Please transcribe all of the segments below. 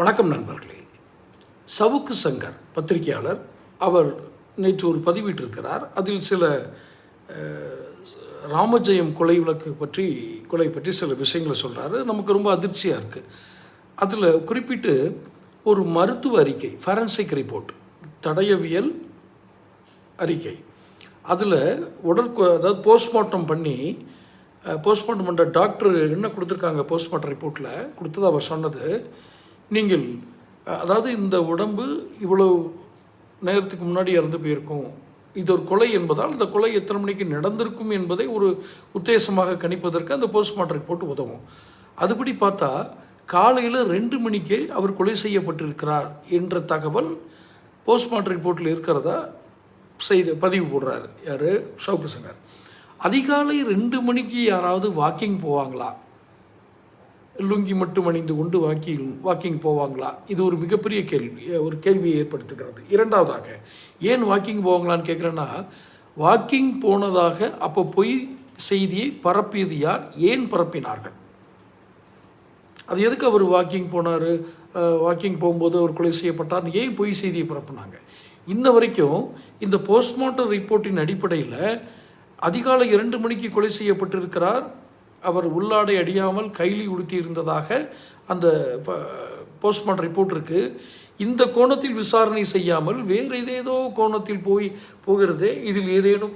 வணக்கம் நண்பர்களே. சவுக்கு சங்கர் பத்திரிகையாளர் அவர் நேற்று ஒரு பதிவிட்டிருக்கிறார். அதில் சில ராமஜெயம் கொலை விளக்கு பற்றி கொலை பற்றி சில விஷயங்களை சொல்கிறாரு நமக்கு ரொம்ப அதிர்ச்சியாக இருக்குது அதில் குறிப்பிட்டு ஒரு மருத்துவ அறிக்கை ஃபாரன்சிக் ரிப்போர்ட் தடயவியல் அறிக்கை. அதில் உடற்கு அதாவது போஸ்ட்மார்ட்டம் பண்ணி போஸ்ட்மார்ட்டம் பண்ணுற டாக்டர் என்ன கொடுத்துருக்காங்க போஸ்ட்மார்ட்டம் ரிப்போர்ட்டில் கொடுத்தது அவர் சொன்னது நீங்கள் அதாவது இந்த உடம்பு இவ்வளோ நேரத்துக்கு முன்னாடி இறந்து போயிருக்கும். இது ஒரு கொலை என்பதால் இந்த கொலை எத்தனை மணிக்கு நடந்திருக்கும் என்பதை ஒரு உத்தேசமாக கணிப்பதற்கு அந்த போஸ்ட்மார்ட்டம் ரிப்போர்ட் உதவும். அதுபடி பார்த்தா காலையில் ரெண்டு மணிக்கே அவர் கொலை செய்யப்பட்டிருக்கிறார் என்ற தகவல் போஸ்ட்மார்ட்டம் ரிப்போர்ட்டில் இருக்கிறதா செய்து பதிவு போடுறாரு. யார்? ஷவுக்கு சங்கர் அதிகாலை ரெண்டு மணிக்கு யாராவது வாக்கிங் போவாங்களா? லுங்கி மட்டும் அணிந்து கொண்டு வாக்கிங் வாக்கிங் போவாங்களா? இது ஒரு மிகப்பெரிய கேள்வி ஒரு கேள்வியை ஏற்படுத்துகிறது. இரண்டாவதாக ஏன் வாக்கிங் போவாங்களான்னு கேட்குறேன்னா வாக்கிங் போனதாக அப்போ பொய் செய்தியை பரப்பியது யார்? ஏன் பரப்பினார்கள்? அது எதுக்கு அவர் வாக்கிங் போனார்? வாக்கிங் போகும்போது அவர் கொலை செய்யப்பட்டார் ஏன் பொய் செய்தியை பரப்புனாங்க? இன்ன வரைக்கும் இந்த போஸ்ட்மார்ட்டம் ரிப்போர்ட்டின் அடிப்படையில் அதிகாலை இரண்டு மணிக்கு கொலை செய்யப்பட்டிருக்கிறார் அவர் உள்ளாடை அடியாமல் கைலி உடுத்தி இருந்ததாக அந்த போஸ்ட்மார்ட்டம் ரிப்போர்ட் இருக்குது இந்த கோணத்தில் விசாரணை செய்யாமல் வேறு ஏதேதோ கோணத்தில் போய் போகிறதே இதில் ஏதேனும்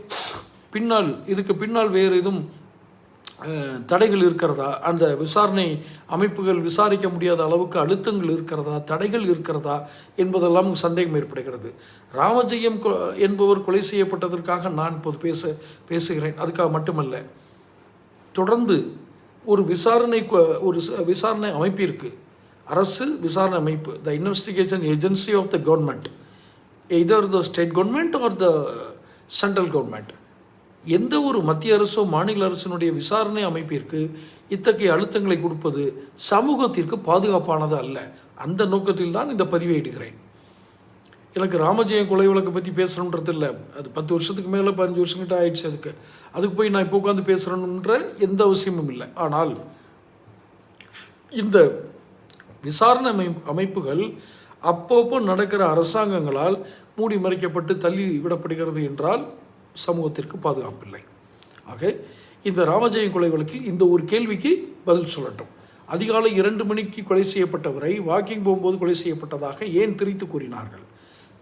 பின்னால் இதுக்கு பின்னால் வேறு எதுவும் தடைகள் இருக்கிறதா? அந்த விசாரணை அமைப்புகள் விசாரிக்க முடியாத அளவுக்கு அழுத்தங்கள் இருக்கிறதா? தடைகள் இருக்கிறதா? என்பதெல்லாம் சந்தேகம் ஏற்படுகிறது. ராமஜெயம் கொ- என்பவர் கொலை செய்யப்பட்டதற்காக நான் இப்போது பேச பேசுகிறேன். அதுக்காக மட்டுமல்ல. தொடர்ந்து ஒரு விசாரணை கொ- ஒரு விசாரணை அமைப்பு இருக்குது அரசு விசாரணை அமைப்பு the investigation agency of the government either the state government or the central government எந்த ஒரு மத்திய அரசோ மாநில அரசினுடைய விசாரணை அமைப்பிற்கு இத்தகைய அழுத்தங்களை கொடுப்பது சமூகத்திற்கு பாதுகாப்பானது அல்ல. அந்த நோக்கத்தில் தான் இந்த பதிவை இடுகிறேன். எனக்கு ராமஜெயம் கொலை வழக்கை பற்றி பேசணுன்றது இல்லை. அது பத்து வருஷத்துக்கு மேலே பதினஞ்சு வருஷங்கிட்ட ஆயிடுச்சு அதுக்கு. அதுக்கு போய் நான் இப்போ உட்காந்து பேசுகிறேன்ற எந்த அவசியமும் இல்லை. ஆனால் இந்த விசாரணை அமை அமைப்புகள் அப்பப்போ நடக்கிற அரசாங்கங்களால் மூடி மறைக்கப்பட்டு தள்ளி விடப்படுகிறது என்றால் சமூகத்திற்கு பாதுகாப்பில்லை. ஆக இந்த ராமஜெயம் கொலை வழக்கில் இந்த ஒரு கேள்விக்கு பதில் சொல்லட்டும். அதிகாலை இரண்டு மணிக்கு கொலை செய்யப்பட்டவரை வாக்கிங் போகும்போது கொலை செய்யப்பட்டதாக ஏன் திரித்து கூறினார்கள்?